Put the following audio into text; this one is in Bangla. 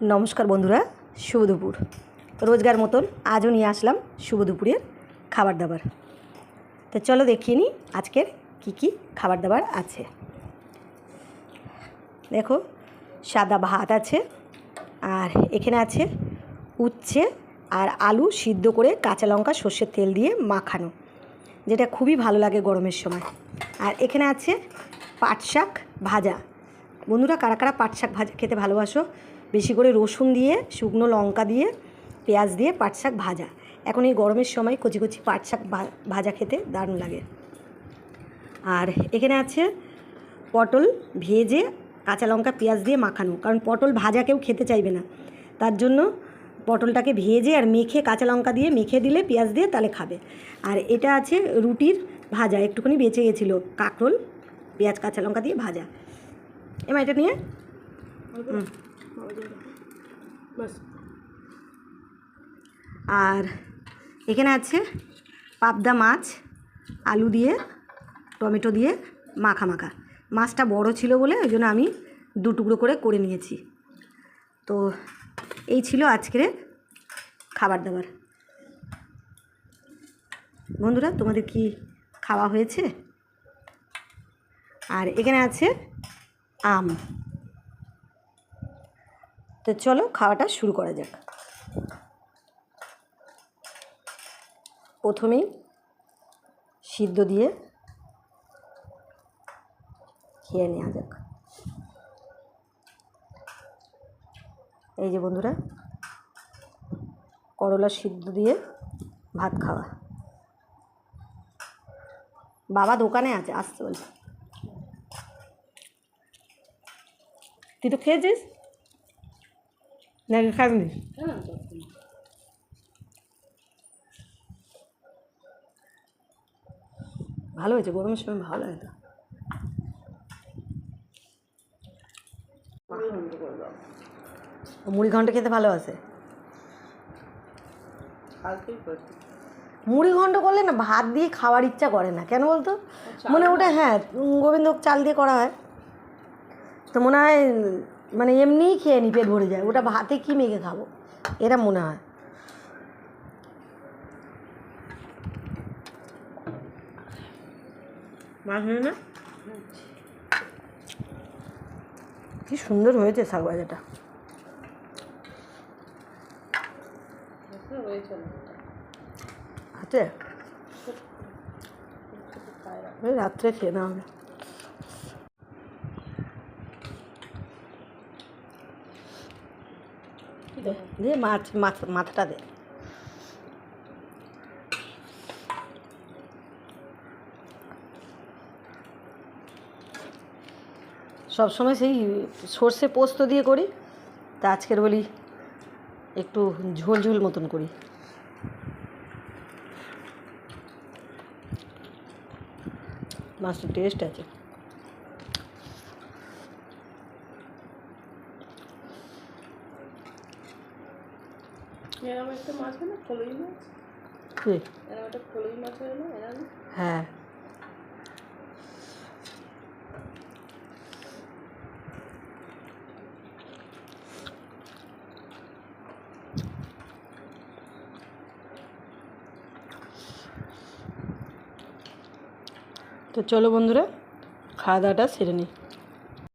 নমস্কার বন্ধুরা, শুভ দুপুর। রোজগার মতন আজও নিয়ে আসলাম শুভ দুপুরের খাবার দাবার। তো চলো দেখিয়ে নিই আজকের কি কি খাবার দাবার আছে। দেখো, সাদা ভাত আছে, আর এখানে আছে উচ্ছে আর আলু সিদ্ধ করে কাঁচা লঙ্কা, সর্ষের তেল দিয়ে মাখানো, যেটা খুবই ভালো লাগে গরমের সময়। আর এখানে আছে পাট শাক ভাজা। বন্ধুরা, কারা কারা পাট শাক ভাজা খেতে ভালোবাসো বেশি করে রসুন দিয়ে, শুকনো লঙ্কা দিয়ে, পেঁয়াজ দিয়ে পাট শাক ভাজা। এখন এই গরমের সময় কচি কচি পাট শাক ভাজা খেতে দারুণ লাগে। আর এখানে আছে পটল ভেজে কাঁচা লঙ্কা, পেঁয়াজ দিয়ে মাখানো। কারণ পটল ভাজা কেউ খেতে চাইবে না। তার জন্য পটলটাকে ভেজে আর মেখে কাঁচা লঙ্কা দিয়ে মেখে দিলে পেঁয়াজ দিয়ে তাহলে খাবে। আর এটা আছে রুটির ভাজা, একটুখানি বেঁচে গেছিল কাঁকরোল, পেঁয়াজ, কাঁচা লঙ্কা দিয়ে ভাজা। এমা, এটা নিয়ে। আর এখানে আছে পাবদা মাছ, আলু দিয়ে, টমেটো দিয়ে মাখা মাখা। মাছটা বড় ছিল বলে ওই জন্য আমি দু টুকরো করে করে নিয়েছি। তো এই ছিল আজকের খাবার দাবার। বন্ধুরা, তোমাদের কি খাওয়া হয়েছে? আর এখানে আছে আম। তো চলো খাওয়াটা শুরু করা যাক। প্রথমেই সিদ্ধ দিয়ে খেয়ে নেওয়া যাক। এই যে বন্ধুরা, করলা সিদ্ধ দিয়ে ভাত খাওয়া। বাবা দোকানে আছে আসতে বলছে। তুই তো খেয়েছিস? নাকি খাবি ভালো হয়েছে গরমের সময় ভালো লাগে তো মুড়ি ঘন্ট খেতে ভালোবাসে মুড়ি ঘন্ট করলে না ভাত দিয়ে খাওয়ার ইচ্ছা করে না কেন বলতো মনে ওটা হ্যাঁ উম, গোবিন্দভোগ চাল দিয়ে করা হয় তো মনে হয় মানে এমনিই খেয়ে নি পেট ভরে যায়। ওটা ভাতে কি মেখে খাব? এটা মনে হয়। না? কি সুন্দর হয়েছে শাক ভাজাটা। আছে? রাত্রে খেয়ে নেওয়া হবে। দিয়ে মাছ মাছ মাথাটা দে। সবসময় সেই সর্ষে পোস্ত দিয়ে করি, তা আজকের বলি একটু ঝোল ঝোল মতন করি। মাছটা টেস্ট আছে। এরকম একটা মাছ না? মাছ? কি? এরকম একটা মাছ হয় না? এরকম হ্যাঁ। তো চলো বন্ধুরা খাওয়া দাওয়াটা সেরে নিই